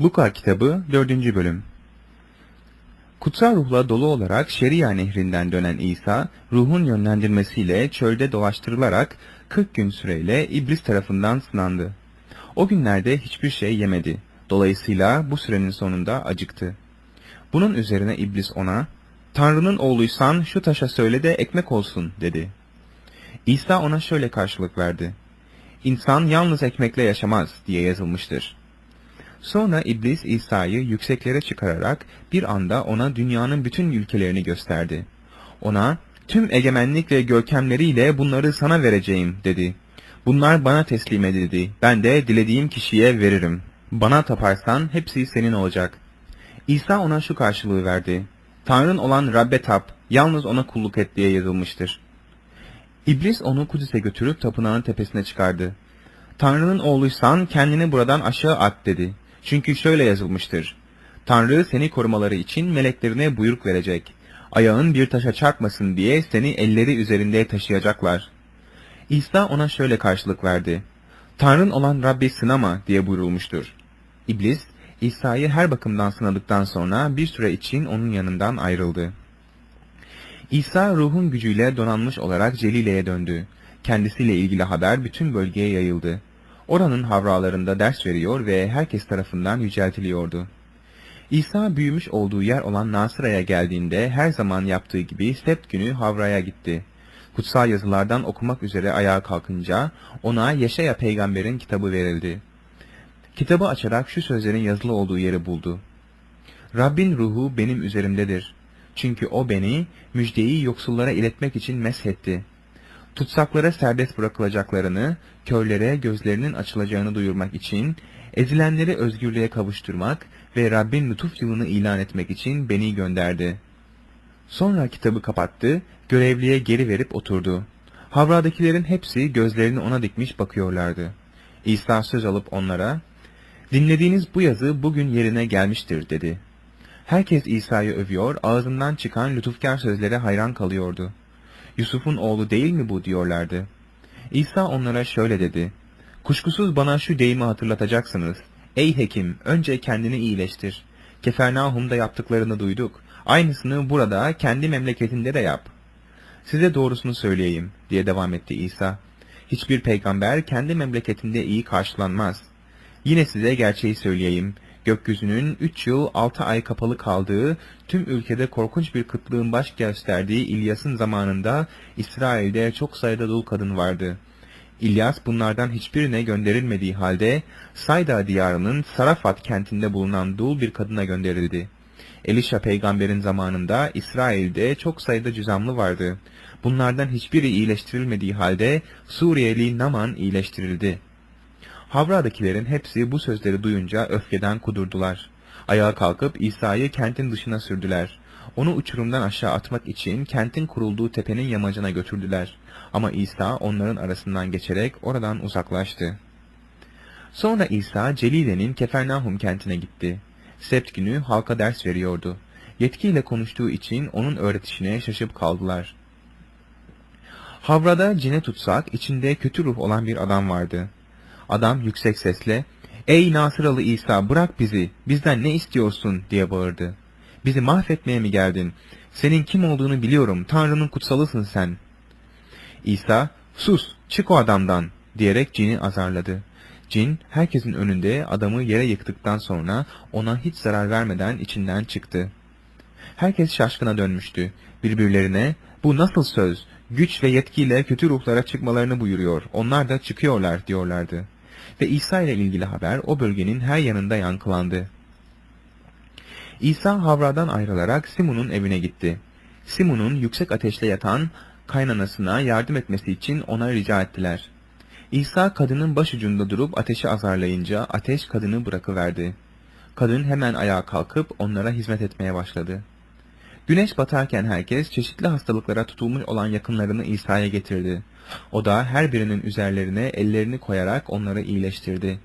Luka kitabı 4. bölüm Kutsal ruhla dolu olarak Şeria nehrinden dönen İsa, ruhun yönlendirmesiyle çölde dolaştırılarak 40 gün süreyle iblis tarafından sınandı. O günlerde hiçbir şey yemedi. Dolayısıyla bu sürenin sonunda acıktı. Bunun üzerine iblis ona, Tanrı'nın oğluysan şu taşa söyle de ekmek olsun dedi. İsa ona şöyle karşılık verdi. İnsan yalnız ekmekle yaşamaz diye yazılmıştır. Sonra iblis İsa'yı yükseklere çıkararak bir anda ona dünyanın bütün ülkelerini gösterdi. Ona tüm egemenlik ve görkemleriyle bunları sana vereceğim dedi. Bunlar bana teslim edildi. Ben de dilediğim kişiye veririm. Bana taparsan hepsi senin olacak. İsa ona şu karşılığı verdi. Tanrın olan Rabbe tap, yalnız ona kulluk et diye yazılmıştır. İblis onu Kudüs'e götürüp tapınağın tepesine çıkardı. Tanrı'nın oğluysan kendini buradan aşağı at dedi. Çünkü şöyle yazılmıştır. Tanrı seni korumaları için meleklerine buyruk verecek. Ayağın bir taşa çarpmasın diye seni elleri üzerinde taşıyacaklar. İsa ona şöyle karşılık verdi. Tanrın olan Rabbi sınama diye buyurulmuştur. İblis, İsa'yı her bakımdan sınadıktan sonra bir süre için onun yanından ayrıldı. İsa ruhun gücüyle donanmış olarak Celile'ye döndü. Kendisiyle ilgili haber bütün bölgeye yayıldı. Oranın havralarında ders veriyor ve herkes tarafından yüceltiliyordu. İsa büyümüş olduğu yer olan Nasıra'ya geldiğinde her zaman yaptığı gibi sept günü havraya gitti. Kutsal yazılardan okumak üzere ayağa kalkınca ona Yeşaya peygamberin kitabı verildi. Kitabı açarak şu sözlerin yazılı olduğu yeri buldu. Rabbin ruhu benim üzerimdedir. Çünkü o beni müjdeyi yoksullara iletmek için meshetti. Tutsaklara serbest bırakılacaklarını, körlere gözlerinin açılacağını duyurmak için, ezilenleri özgürlüğe kavuşturmak ve Rabbin lütuf yılını ilan etmek için beni gönderdi. Sonra kitabı kapattı, görevliye geri verip oturdu. Havradakilerin hepsi gözlerini ona dikmiş bakıyorlardı. İsa söz alıp onlara, Dinlediğiniz bu yazı bugün yerine gelmiştir dedi. Herkes İsa'yı övüyor, ağzından çıkan lütufkar sözlere hayran kalıyordu. Yusuf'un oğlu değil mi bu diyorlardı. İsa onlara şöyle dedi. Kuşkusuz bana şu deyimi hatırlatacaksınız. Ey hekim, önce kendini iyileştir. Kefernahum'da yaptıklarını duyduk. Aynısını burada, kendi memleketinde de yap. Size doğrusunu söyleyeyim, diye devam etti İsa. Hiçbir peygamber kendi memleketinde iyi karşılanmaz. Yine size gerçeği söyleyeyim. Gökyüzünün üç yıl altı ay kapalı kaldığı, tüm ülkede korkunç bir kıtlığın baş gösterdiği İlyas'ın zamanında İsrail'de çok sayıda dul kadın vardı. İlyas bunlardan hiçbirine gönderilmediği halde Sayda diyarının Sarafat kentinde bulunan dul bir kadına gönderildi. Elisha peygamberin zamanında İsrail'de çok sayıda cüzamlı vardı. Bunlardan hiçbiri iyileştirilmediği halde Suriyeli Naman iyileştirildi. Havra'dakilerin hepsi bu sözleri duyunca öfkeden kudurdular. Ayağa kalkıp İsa'yı kentin dışına sürdüler. Onu uçurumdan aşağı atmak için kentin kurulduğu tepenin yamacına götürdüler. Ama İsa onların arasından geçerek oradan uzaklaştı. Sonra İsa Celile'nin Kefernahum kentine gitti. Sept günü halka ders veriyordu. Yetkiyle konuştuğu için onun öğretişine şaşıp kaldılar. Havrada cine tutsak içinde kötü ruh olan bir adam vardı. Adam yüksek sesle, ''Ey Nasıralı İsa bırak bizi, bizden ne istiyorsun?'' diye bağırdı. ''Bizi mahvetmeye mi geldin? Senin kim olduğunu biliyorum, Tanrı'nın kutsalısın sen.'' İsa, ''Sus, çık o adamdan.'' diyerek cini azarladı. Cin, herkesin önünde adamı yere yıktıktan sonra ona hiç zarar vermeden içinden çıktı. Herkes şaşkına dönmüştü. Birbirlerine, ''Bu nasıl söz? Güç ve yetkiyle kötü ruhlara çıkmalarını buyuruyor. Onlar da çıkıyorlar.'' diyorlardı ve İsa ile ilgili haber o bölgenin her yanında yankılandı. İsa Havra'dan ayrılarak Simon'un evine gitti. Simon'un yüksek ateşle yatan kaynanasına yardım etmesi için ona rica ettiler. İsa kadının başucunda durup ateşi azarlayınca ateş kadını bırakıverdi. Kadın hemen ayağa kalkıp onlara hizmet etmeye başladı. Güneş batarken herkes çeşitli hastalıklara tutulmuş olan yakınlarını İsa'ya getirdi. O da her birinin üzerlerine ellerini koyarak onları iyileştirdi.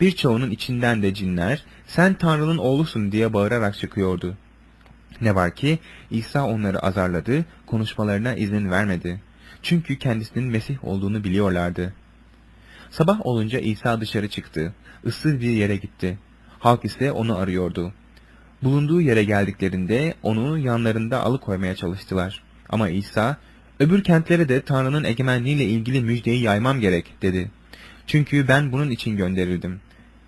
Birçoğunun içinden de cinler, sen Tanrı'nın oğlusun diye bağırarak çıkıyordu. Ne var ki İsa onları azarladı, konuşmalarına izin vermedi. Çünkü kendisinin Mesih olduğunu biliyorlardı. Sabah olunca İsa dışarı çıktı, ıssız bir yere gitti. halk ise onu arıyordu. Bulunduğu yere geldiklerinde onu yanlarında alıkoymaya çalıştılar. Ama İsa, öbür kentlere de Tanrı'nın egemenliğiyle ilgili müjdeyi yaymam gerek dedi. Çünkü ben bunun için gönderildim.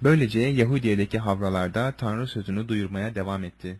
Böylece Yahudiye'deki havralarda Tanrı sözünü duyurmaya devam etti.